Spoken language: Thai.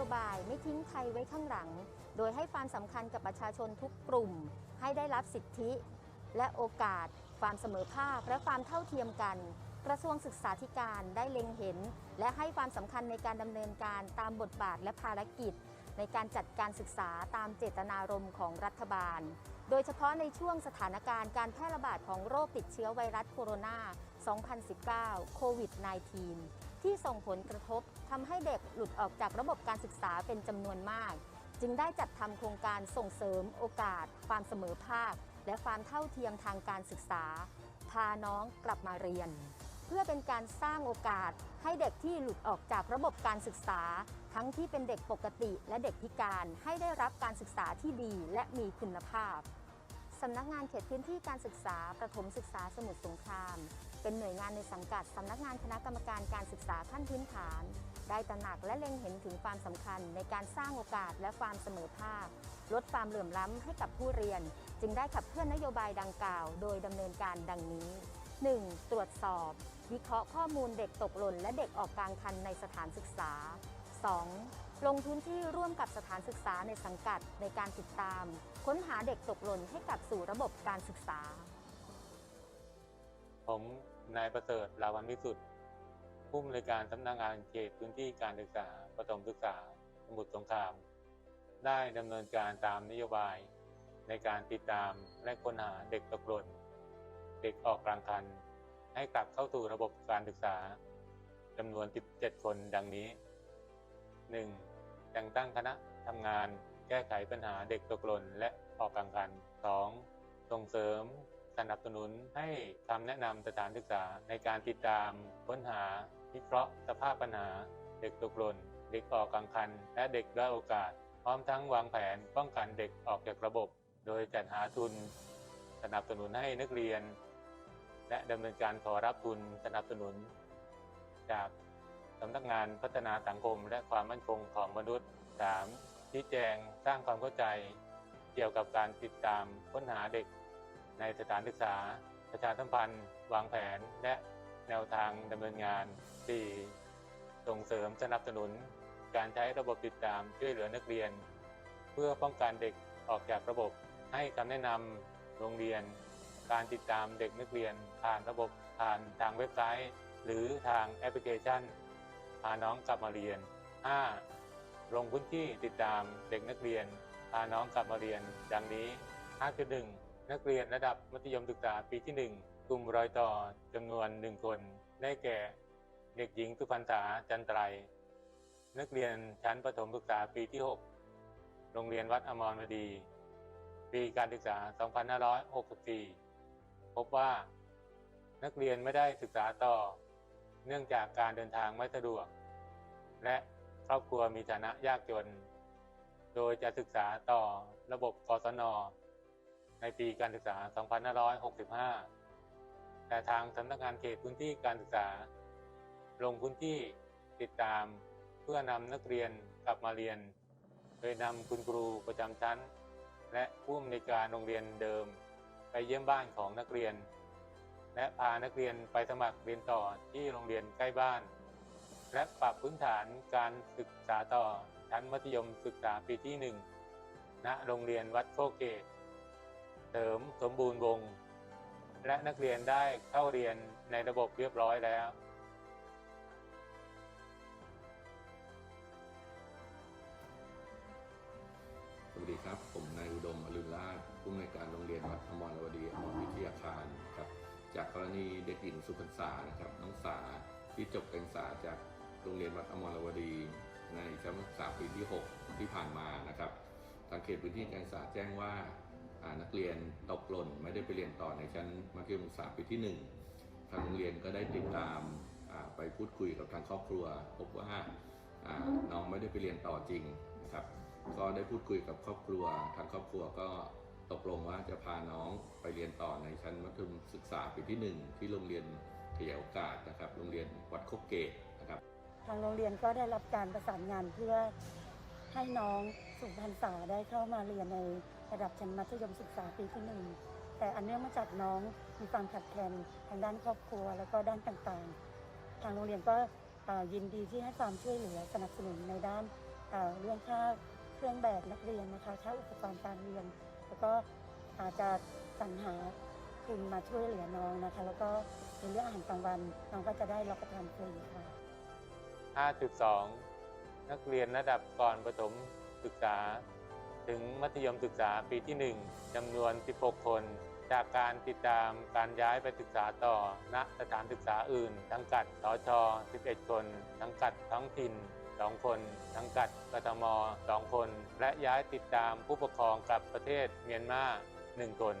โยบายไม่ทิ้งใครไว้ข้างหลัง โดยให้ความสำคัญกับประชาชนทุกกลุ่ม ให้ได้รับสิทธิ และโอกาส ความเสมอภาคและความเท่าเทียมกัน กระทรวงศึกษาธิการได้เล็งเห็น และให้ความสำคัญในการดำเนินการตามบทบาทและภารกิจ ในการจัดการศึกษาตามเจตนารมณ์ของรัฐบาล โดยเฉพาะในช่วงสถานการณ์การแพร่ระบาดของโรคติดเชื้อไวรัสโคโรนา 2019 โควิด -19 ที่ส่งผลกระทบทำให้เด็กหลุดออกจากระบบการศึกษาเป็นจำนวนมาก จึงได้จัดทำโครงการส่งเสริมโอกาส ความเสมอภาค และความเท่าเทียมทางการศึกษา พาน้องกลับมาเรียน เพื่อเป็นการสร้างโอกาสให้เด็กที่หลุดออกจากระบบการศึกษา ทั้งที่เป็นเด็กปกติและเด็กพิการให้ได้รับการศึกษาที่ดีและมีคุณภาพ สำนักงานเขตพื้นที่การศึกษาประถมศึกษาสมุทรสงคราม เป็นหน่วยงานในสังกัดสำนักงานคณะกรรมการการศึกษาขั้นพื้นฐาน ได้ตระหนักและเล็งเห็นถึงความสำคัญในการสร้างโอกาสและความเสมอภาค ลดความเหลื่อมล้ำให้กับผู้เรียน จึงได้ขับเคลื่อนนโยบายดังกล่าว โดยดำเนินการดังนี้ 1. ตรวจสอบ วิเคราะห์ข้อมูลเด็กตกหล่นและเด็กออกกลางคันในสถานศึกษา 2. ลงพื้นที่ร่วมกับสถานศึกษาในสังกัดในการติดตาม ค้นหาเด็กตกหล่นให้กลับสู่ระบบการศึกษา ผมนายประเสริฐลาวันวิสุทธิ์ผู้อำนวยการสำนักงานเขตพื้นที่การศึกษาประถมศึกษาสมุทรสงคราม ได้ดำเนินการตามนโยบาย ในการติดตามและค้นหาเด็กตกหล่นเด็กออกกลางคัน ให้กลับเข้าสู่ระบบการศึกษาจำนวน 17 คนดังนี้ 1. แต่งตั้งคณะทำงานแก้ไขปัญหาเด็กตกหล่นและออกกลางคัน 2. ส่งเสริมสนับสนุนให้คำแนะนำสถานศึกษาในการติดตามค้นหาวิเคราะห์สภาพปัญหา เด็กตกหล่น เด็กออกกลางคัน และเด็กด้อยโอกาส พร้อมทั้งวางแผนป้องกันเด็กออกจากระบบ โดยจัดหาทุน สนับสนุนให้นักเรียน และดำเนินการขอรับทุนสนับสนุน จาก สำนักงานพัฒนาสังคมและความมั่นคงของมนุษย์ 3. ชี้แจงสร้างความเข้าใจ เกี่ยวกับการติดตามค้นหาเด็ก ในสถานศึกษา ประชาสัมพันธ์ วางแผนและแนวทางดำเนินงาน 4. ส่งเสริมสนับสนุน การใช้ระบบติดตามช่วยเหลือนักเรียน เพื่อป้องกันเด็กออกจากระบบ ให้คำแนะนำโรงเรียน การติดตามเด็กนักเรียนผ่านระบบผ่านทางเว็บไซต์ หรือทางแอปพลิเคชัน พาน้องกลับมาเรียน 5. ลงพื้นที่ติดตามเด็กนักเรียน พาน้องกลับมาเรียน ดังนี้ 5.1 นักเรียนระดับมัธยมศึกษาปีที่ 1 กลุ่มรอยต่อจำนวน 1 คน ได้แก่ เด็กหญิงสุพรรษาจันไตร นักเรียนชั้นประถมศึกษาปีที่ 6 โรงเรียนวัดอมรวดี ปีการศึกษา 2564 พบว่า นักเรียนไม่ได้ศึกษาต่อ เนื่องจากการเดินทางไม่สะดวก และครอบครัวมีฐานะยากจน โดยจะศึกษาต่อระบบกศน ในปีการศึกษา 2565 แต่ทางสำนักงานเขตพื้นที่การศึกษา ลงพื้นที่ติดตามเพื่อนำนักเรียนกลับมาเรียน โดยนำคุณครูประจำชั้น และผู้อำนวยการโรงเรียนเดิม ไปเยี่ยมบ้านของนักเรียน และพานักเรียนไปสมัครเรียนต่อที่โรงเรียนใกล้บ้าน และปรับพื้นฐานการศึกษาต่อชั้นมัธยมศึกษาปีที่ 1 ณ โรงเรียนวัดโคเกตเสริมสมบูรณ์วง และนักเรียนได้เข้าเรียนในระบบเรียบร้อยแล้วสวัสดีครับ ผมนายอุดมอรุณราชผู้อำนวยการโรงเรียนวัดอมรวดีอมรวิทยาคารครับ จากกรณีเด็กหญิงสุพรรษานะครับน้องสาที่จบการศึกษาจากโรงเรียนวัดอมรวดีในชั้นศึกษาปีที่ 6 ที่ผ่านมานะครับทางเขตพื้นที่การศึกษาแจ้งว่านักเรียนตกหล่นไม่ได้ไปเรียนต่อในชั้นมัธยมศึกษาปีที่ 1 ทางโรงเรียนก็ได้ติดตามไปพูดคุยกับทางครอบครัว พบว่าน้องไม่ได้ไปเรียนต่อจริงนะครับก็ได้พูดคุยกับครอบครัว ทางครอบครัวก็ ตกลงว่าจะพาน้องไปเรียนต่อในชั้นมัธยมศึกษาปีที่ 1 ที่โรงเรียนขยายโอกาสนะครับโรงเรียนวัดโคกเกตนะครับทางโรงเรียนก็ได้รับการประสานงานเพื่อให้น้องสุพรรณษาได้เข้ามาเรียนในระดับชั้นมัธยมศึกษาปีที่หนึ่งแต่อันเนื่องมาจากน้องมีความขัดแคลนทางด้านครอบครัวแล้วก็ด้านต่างๆ ทางโรงเรียนก็ยินดีที่ให้ความช่วยเหลือสนับสนุนในด้านเรื่องค่าเครื่องแบบนักเรียนนะคะค่าอุปกรณ์การเรียน ก็อาจจะสรรหาทุนมาช่วยเหลือน้องนะคะ แล้วก็ในเรื่องอาหารกลางวันน้องก็จะได้รับประทานฟรีค่ะ 5.2 นักเรียนระดับก่อนประถมศึกษา ถึงมัธยมศึกษาปีที่ 1จำนวน 16 คน จากการติดตามการย้ายไปศึกษาต่อณสถานศึกษาอื่น ทั้งกัดสช11 คน ทั้งกัดท้องถิ่น 2 คนทั้งกัดกทม 2 คน และย้ายติดตามผู้ปกครองกลับประเทศเมียนมา 1 คน